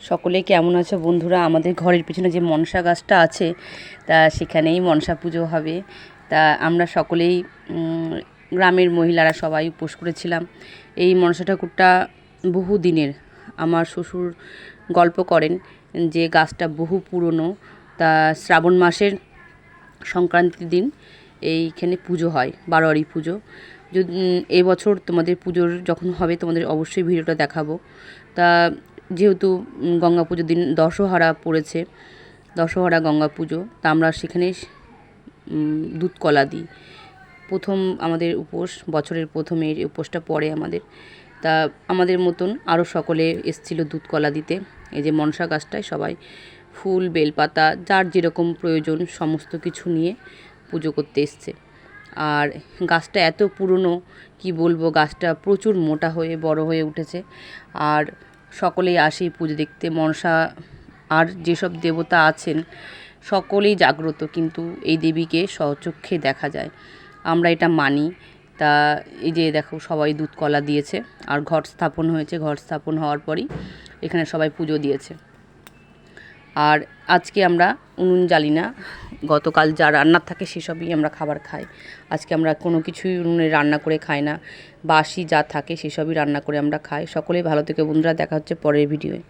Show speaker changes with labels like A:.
A: সকলে কেমন আছো বন্ধুরা? আমাদের ঘরের পিছনে যে মনসা গাছটা আছে, তা সেখানেই মনসা পুজো হবে। তা আমরা সকলেই গ্রামের মহিলারা সবাই উপোস করেছিলাম। এই মনসা ঠাকুরটা বহু দিনের আমার শ্বশুর গল্প করেন যে গাছটা বহু পুরনো। তা শ্রাবণ মাসের সংক্রান্তির দিন এইখানে পুজো হয়, বারোয়ারি পুজো। যদি এবছর তোমাদের পুজোর যখন হবে তোমাদের অবশ্যই ভিডিওটা দেখাবো। তা যেহেতু গঙ্গা পুজোর দিন দশহরা পড়েছে, দশহরা, গঙ্গা পুজো, তা আমরা সেখানে দুধ কলা দিই। প্রথম আমাদের উপোস, বছরের প্রথমে এই উপোসটা পড়ে আমাদের। তা আমাদের মতন আরও সকলে এসছিল দুধ কলা দিতে। এই যে মনসা গাছটায় সবাই ফুল, বেলপাতা, যার যেরকম প্রয়োজন সমস্ত কিছু নিয়ে পুজো করতে এসছে। আর গাছটা এত পুরনো, কি বলব, গাছটা প্রচুর মোটা হয়ে, বড় হয়ে উঠেছে। আর সকলেই আসে পুজো দেখতে। মনসা আর যেসব দেবতা আছেন, সকলেই জাগ্রত, কিন্তু এই দেবীকে স্বচক্ষে দেখা যায়। আমরা এটা মানি। তা এই যে দেখো, সবাই দুধ কলা দিয়েছে, আর ঘট স্থাপন হয়েছে। ঘট স্থাপন হওয়ার পরই এখানে সবাই পুজো দিয়েছে। আর আজকে আমরা উনুন জ্বালি না। গতকাল যা রান্নার থাকে সেসবই আমরা খাবার খাই। আজকে আমরা কোনো কিছুই উনুনে রান্না করে খাই না। বাসি যা থাকে সেসবই রান্না করে আমরা খাই। সকলেই ভালো থেকে বন্ধুরা, দেখা হচ্ছে পরের ভিডিওয়ে।